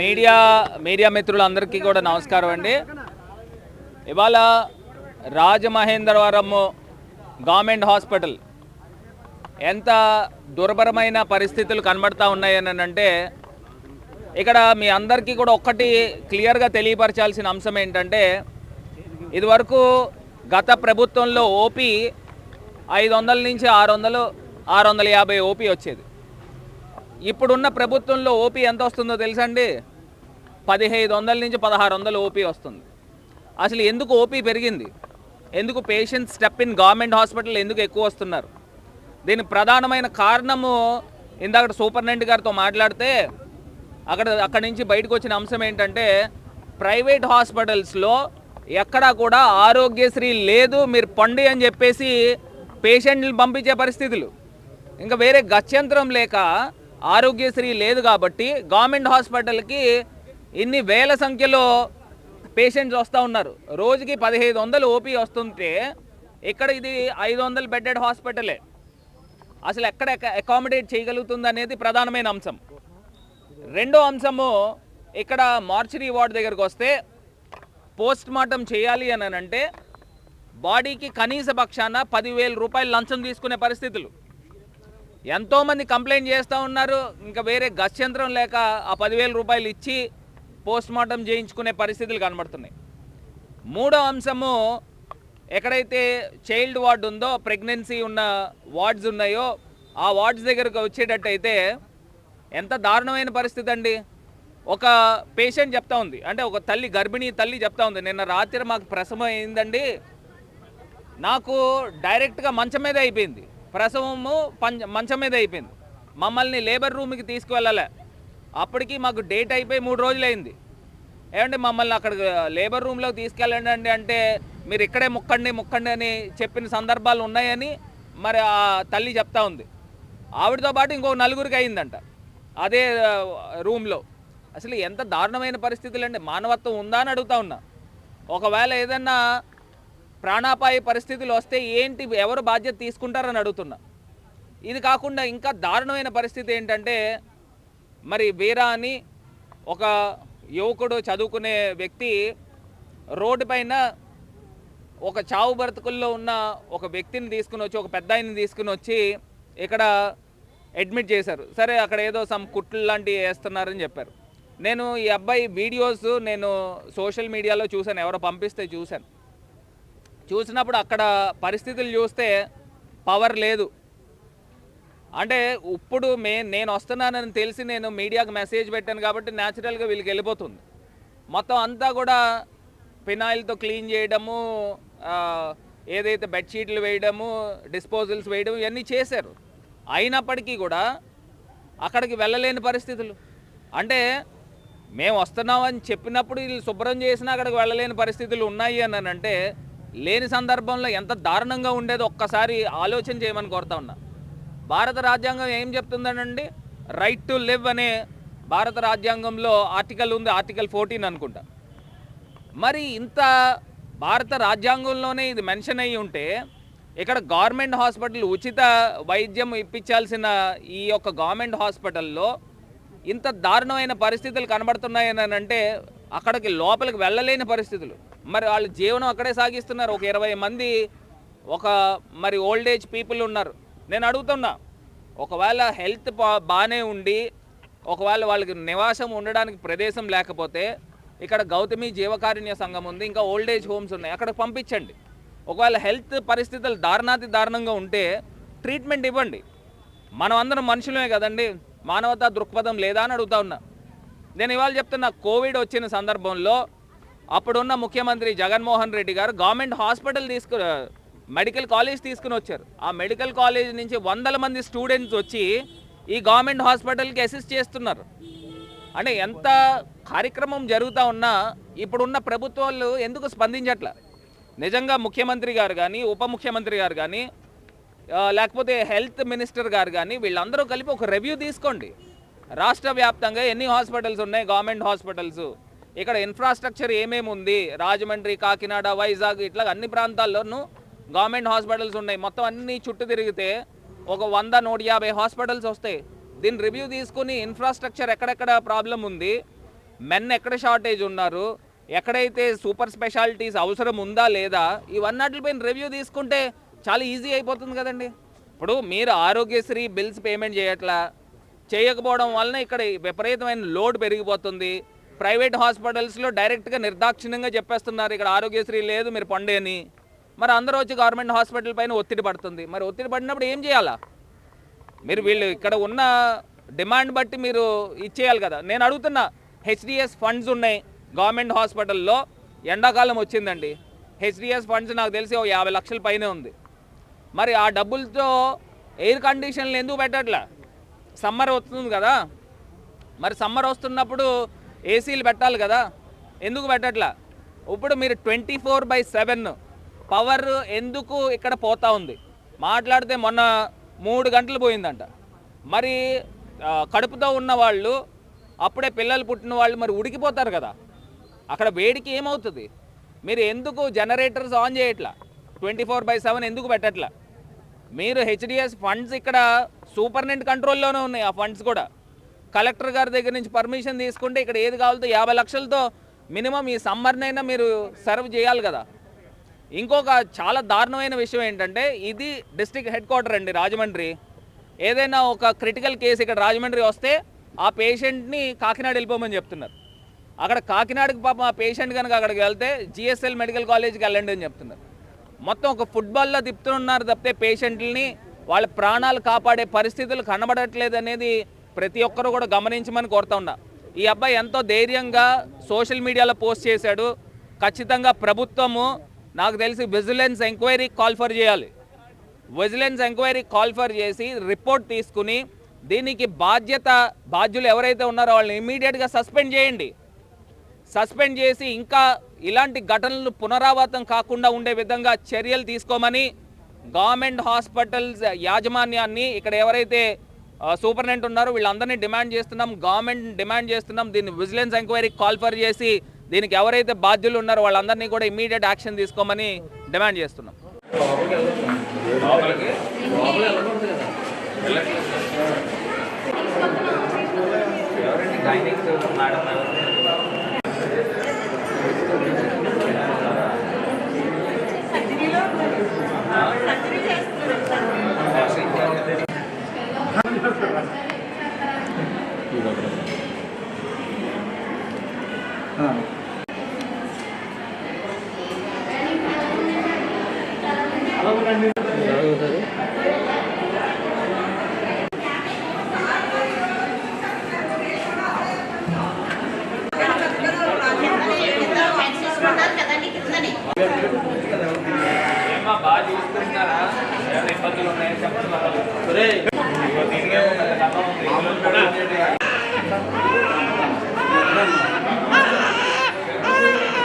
Media media మిత్రులందరికీ కూడా నమస్కారం అండి. ఇవాళ రాజమహేంద్రవరం గవర్నమెంట్ హాస్పిటల్ ఎంత దుర్భరమైన పరిస్థితులు కనబడతా ఉన్నాయని అంటే ఇక్కడ మీ అందరికీ కూడా ఒక్కటి క్లియర్గా తెలియపరచాల్సిన అంశం ఏంటంటే ఇదివరకు గత ప్రభుత్వంలో ఓపీ ఐదు వందల నుంచి ఆరు వందలు ఆరు వందల యాభై ఓపీ వచ్చేది. ఇప్పుడున్న ప్రభుత్వంలో ఓపీ ఎంత వస్తుందో తెలుసండి? పదిహేను వందల నుంచి పదహారు వందలు ఓపీ వస్తుంది. అసలు ఎందుకు ఓపీ పెరిగింది? ఎందుకు patient step in government hospital ఎందుకు ఎక్కువ వస్తున్నారు? దీని ప్రధానమైన కారణము ఇందాక సూపరింటెండెంట్ గారితో మాట్లాడితే అక్కడ అక్కడి నుంచి బయటకు వచ్చిన అంశం ఏంటంటే ప్రైవేట్ హాస్పిటల్స్లో ఎక్కడా కూడా ఆరోగ్యశ్రీ లేదు మీరు పండి అని చెప్పేసి పేషెంట్ని పంపించే పరిస్థితులు. ఇంకా వేరే గత్యంతరం లేక ఆరోగ్యశ్రీ లేదు కాబట్టి గవర్నమెంట్ హాస్పిటల్కి ఇన్ని వేల సంఖ్యలో పేషెంట్స్ వస్తూ ఉన్నారు. రోజుకి పదిహేను వందలు ఓపీ వస్తుంటే ఇక్కడ ఇది ఐదు వందలు బెడ్డెడ్ హాస్పిటలే. అసలు ఎక్కడ అకామిడేట్ చేయగలుగుతుంది అనేది ప్రధానమైన అంశం. రెండో అంశము ఇక్కడ మార్చరీ వార్డ్ దగ్గరకు వస్తే పోస్ట్ మార్టం చేయాలి అని అంటే బాడీకి కనీస పక్షాన పదివేల రూపాయలు లంచం తీసుకునే పరిస్థితులు. ఎంతోమంది కంప్లైంట్ చేస్తూ ఉన్నారు. ఇంకా వేరే గత్యంతరం లేక ఆ పదివేల రూపాయలు ఇచ్చి పోస్ట్ మార్టం చేయించుకునే పరిస్థితులు కనబడుతున్నాయి. మూడో అంశము ఎక్కడైతే చైల్డ్ వార్డ్ ఉందో ప్రెగ్నెన్సీ ఉన్న వార్డ్స్ ఉన్నాయో ఆ వార్డ్స్ దగ్గరకు వచ్చేటట్టయితే ఎంత దారుణమైన పరిస్థితి అండి. ఒక పేషెంట్ చెప్తా ఉంది. అంటే ఒక తల్లి గర్భిణీ తల్లి చెప్తా ఉంది. నిన్న రాత్రి మాకు ప్రసవం అయిందండి. నాకు డైరెక్ట్గా మంచం మీద అయిపోయింది. ప్రసవము పంచ మంచం మీద అయిపోయింది. మమ్మల్ని లేబర్ రూమ్కి తీసుకువెళ్ళాలి. అప్పటికి మాకు డేట్ అయిపోయి మూడు రోజులు అయింది ఏమంటే మమ్మల్ని అక్కడ లేబర్ రూమ్లో తీసుకెళ్ళండి అంటే మీరు ఇక్కడే ముక్కండి ముక్కండి అని చెప్పిన సందర్భాలు ఉన్నాయని మరి ఆ తల్లి చెప్తా ఉంది. ఆవిడతో పాటు ఇంకో నలుగురికి అయిందంట. అదే రూమ్లో. అసలు ఎంత దారుణమైన పరిస్థితులు అండి మానవత్వం ఉందా అని అడుగుతా ఉన్నా. ఒకవేళ ఏదన్నా ప్రాణాపాయ పరిస్థితులు వస్తే ఏంటి ఎవరు బాధ్యత తీసుకుంటారని అడుగుతున్నా. ఇది కాకుండా ఇంకా దారుణమైన పరిస్థితి ఏంటంటే మరి వీరా అని ఒక యువకుడు చదువుకునే వ్యక్తి రోడ్డు పైన ఒక చావు బ్రతుకుల్లో ఉన్న ఒక వ్యక్తిని తీసుకుని వచ్చి ఒక పెద్ద ఆయన్ని తీసుకుని వచ్చి ఇక్కడ అడ్మిట్ చేశారు. సరే అక్కడ ఏదో సమ్ కుట్లు లాంటివి వేస్తున్నారని చెప్పారు. నేను ఈ అబ్బాయి వీడియోస్ నేను సోషల్ మీడియాలో చూశాను ఎవరో పంపిస్తే చూశాను. చూసినప్పుడు అక్కడ పరిస్థితులు చూస్తే పవర్ లేదు. అంటే ఇప్పుడు మే నేను వస్తున్నానని తెలిసి నేను మీడియాకు మెసేజ్ పెట్టాను కాబట్టి న్యాచురల్గా వీళ్ళకి వెళ్ళిపోతుంది. మొత్తం అంతా కూడా ఫినాయిల్తో క్లీన్ చేయడము ఏదైతే బెడ్షీట్లు వేయడము డిస్పోజల్స్ వేయడం ఇవన్నీ చేశారు. అయినప్పటికీ కూడా అక్కడికి వెళ్ళలేని పరిస్థితులు. అంటే మేము వస్తున్నామని చెప్పినప్పుడు వీళ్ళు శుభ్రం చేసినా అక్కడికి వెళ్ళలేని పరిస్థితులు ఉన్నాయి అని అంటే లేని సందర్భంలో ఎంత దారుణంగా ఉండేదో ఒక్కసారి ఆలోచన చేయమని కోరుతా ఉన్నా. భారత రాజ్యాంగం ఏం చెప్తుందనండి? రైట్ టు లివ్ అనే భారత రాజ్యాంగంలో ఆర్టికల్ ఉంది ఆర్టికల్ ఫోర్టీన్ అనుకుంటా. మరి ఇంత భారత రాజ్యాంగంలోనే ఇది మెన్షన్ అయ్యి ఉంటే ఇక్కడ గవర్నమెంట్ హాస్పిటల్ ఉచిత వైద్యం ఇప్పించాల్సిన ఈ యొక్క గవర్నమెంట్ హాస్పిటల్లో ఇంత దారుణమైన పరిస్థితులు కనబడుతున్నాయని అంటే అక్కడికి లోపలికి వెళ్ళలేని పరిస్థితులు. మరి వాళ్ళు జీవనం అక్కడే సాగిస్తున్నారు. ఒక ఇరవై మంది ఒక మరి ఓల్డ్ ఏజ్ పీపుల్ ఉన్నారు. నేను అడుగుతున్నా ఒకవేళ హెల్త్ బాగానే ఉండి ఒకవేళ వాళ్ళకి నివాసం ఉండడానికి ప్రదేశం లేకపోతే ఇక్కడ గౌతమి జీవకారుణ్య సంఘం ఉంది ఇంకా ఓల్డ్ ఏజ్ హోమ్స్ ఉన్నాయి అక్కడ పంపించండి. ఒకవేళ హెల్త్ పరిస్థితులు దారుణాతి దారుణంగా ఉంటే ట్రీట్మెంట్ ఇవ్వండి. మనం అందరం మనుషులమే కదండి మానవతా దృక్పథం లేదా అని అడుగుతా ఉన్నా. నేను ఇవాళ చెప్తున్నా కోవిడ్ వచ్చిన సందర్భంలో అప్పుడున్న ముఖ్యమంత్రి జగన్మోహన్ రెడ్డి గారు గవర్నమెంట్ హాస్పిటల్ తీసుకు మెడికల్ కాలేజ్ తీసుకుని వచ్చారు. ఆ మెడికల్ కాలేజ్ నుంచి వందల మంది స్టూడెంట్స్ వచ్చి ఈ గవర్నమెంట్ హాస్పిటల్కి అసిస్ట్ చేస్తున్నారు. అంటే ఎంత కార్యక్రమం జరుగుతూ ఉన్నా ఇప్పుడున్న ప్రభుత్వాలు ఎందుకు స్పందించట్ల? నిజంగా ముఖ్యమంత్రి గారు కానీ ఉప ముఖ్యమంత్రి గారు కానీ లేకపోతే హెల్త్ మినిస్టర్ గారు కానీ వీళ్ళందరూ కలిపి ఒక రివ్యూ తీసుకోండి. రాష్ట్ర వ్యాప్తంగా ఎన్ని హాస్పిటల్స్ ఉన్నాయి? Government hospitals. ఇక్కడ ఇన్ఫ్రాస్ట్రక్చర్ ఏమేమి ఉంది? రాజమండ్రి కాకినాడ వైజాగ్ ఇట్లా అన్ని ప్రాంతాల్లోనూ గవర్నమెంట్ హాస్పిటల్స్ ఉన్నాయి. మొత్తం అన్ని చుట్టూ తిరిగితే ఒక వంద నూట యాభై హాస్పిటల్స్ వస్తాయి. దీని రివ్యూ తీసుకుని ఇన్ఫ్రాస్ట్రక్చర్ ఎక్కడెక్కడ ప్రాబ్లం ఉంది? మెన్ ఎక్కడ షార్టేజ్ ఉన్నారు? ఎక్కడైతే సూపర్ స్పెషాలిటీస్ అవసరం ఉందా లేదా? ఇవన్నట్లపైన రివ్యూ తీసుకుంటే చాలా ఈజీ అయిపోతుంది కదండి. ఇప్పుడు మీరు ఆరోగ్యశ్రీ బిల్స్ పేమెంట్ చేయట్లా? చేయకపోవడం వలన ఇక్కడ విపరీతమైన లోడ్ పెరిగిపోతుంది. ప్రైవేట్ హాస్పిటల్స్లో డైరెక్ట్గా నిర్దాక్షిణ్యంగా చెప్పేస్తున్నారు ఇక్కడ ఆరోగ్యశ్రీ లేదు మీరు పండే అని. మరి అందరూ వచ్చి గవర్నమెంట్ హాస్పిటల్ పైన ఒత్తిడి పడుతుంది. మరి ఒత్తిడి పడినప్పుడు ఏం చేయాలా? మీరు వీళ్ళు ఇక్కడ ఉన్న డిమాండ్ బట్టి మీరు ఇచ్చేయాలి కదా. నేను అడుగుతున్నా హెచ్డిఎస్ ఫండ్స్ ఉన్నాయి గవర్నమెంట్ హాస్పిటల్లో ఎండాకాలం వచ్చిందండి. హెచ్డిఎస్ ఫండ్స్ నాకు తెలిసి ఓ యాభై లక్షల పైనే ఉంది. మరి ఆ డబ్బులతో ఎయిర్ కండిషన్లు ఎందుకు పెట్టట్లే? సమ్మర్ వస్తుంది కదా. మరి సమ్మర్ వస్తున్నప్పుడు ఏసీలు పెట్టాలి కదా. ఎందుకు పెట్టట్లా? ఇప్పుడు మీరు twenty four by seven power ఎందుకు ఇక్కడ పోతా ఉంది? మాట్లాడితే మొన్న మూడు గంటలు పోయిందంట. మరి కడుపుతో ఉన్న వాళ్ళు అప్పుడే పిల్లలు పుట్టిన వాళ్ళు మరి ఉడికిపోతారు కదా. అక్కడ వేడికి ఏమవుతుంది? మీరు ఎందుకు జనరేటర్స్ ఆన్ చేయట్లా? ట్వంటీ ఫోర్ బై సెవెన్ ఎందుకు పెట్టట్లా? మీరు హెచ్డిఎస్ ఫండ్స్ ఇక్కడ సూపర్నెంట్ కంట్రోల్లోనే ఉన్నాయి ఆ ఫండ్స్ కూడా. కలెక్టర్ గారి దగ్గర నుంచి పర్మిషన్ తీసుకుంటే ఇక్కడ ఏది కావాలో యాభై లక్షలతో మినిమం ఈ సమ్మర్నైనా మీరు సర్వ్ చేయాలి కదా. ఇంకొక చాలా దారుణమైన విషయం ఏంటంటే ఇది డిస్ట్రిక్ట్ హెడ్ క్వార్టర్ అండి రాజమండ్రి. ఏదైనా ఒక క్రిటికల్ కేసు ఇక్కడ రాజమండ్రి వస్తే ఆ పేషెంట్ని కాకినాడ వెళ్ళిపోమని చెప్తున్నారు. అక్కడ కాకినాడకి పాపం ఆ పేషెంట్ కనుక అక్కడికి వెళ్తే జిఎస్ఎల్ మెడికల్ కాలేజ్కి వెళ్ళండి అని చెప్తున్నారు. మొత్తం ఒక ఫుట్బాల్లో తిప్పుతున్నారు తప్పితే పేషెంట్లని వాళ్ళ ప్రాణాలు కాపాడే పరిస్థితులు కనబడట్లేదు అనేది ప్రతి ఒక్కరూ కూడా గమనించమని కోరుతా ఉన్నా. ఈ అబ్బాయి ఎంతో ధైర్యంగా సోషల్ మీడియాలో పోస్ట్ చేశాడు. ఖచ్చితంగా ప్రభుత్వము నాకు తెలిసి విజిలెన్స్ ఎంక్వైరీ కాల్ ఫర్ చేయాలి. విజిలెన్స్ ఎంక్వైరీ కాల్ ఫర్ చేసి రిపోర్ట్ తీసుకుని దీనికి బాధ్యత బాధ్యులు ఎవరైతే ఉన్నారో వాళ్ళని ఇమీడియట్గా సస్పెండ్ చేయండి. సస్పెండ్ చేసి ఇంకా ఇలాంటి ఘటనలు పునరావృతం కాకుండా ఉండే విధంగా చర్యలు తీసుకోమని గవర్నమెంట్ హాస్పిటల్స్ యాజమాన్యాన్ని ఇక్కడ ఎవరైతే సూపరింటెండెంట్ ఉన్నారో వీళ్ళందరినీ డిమాండ్ చేస్తున్నాం గవర్నమెంట్ డిమాండ్ చేస్తున్నాం దీన్ని విజిలెన్స్ ఎంక్వైరీ కాల్ఫర్ చేసి దీనికి ఎవరైతే బాధ్యులు ఉన్నారో వాళ్ళందరినీ కూడా ఇమీడియట్ యాక్షన్ తీసుకోమని డిమాండ్ చేస్తున్నాం. ఏమ్మా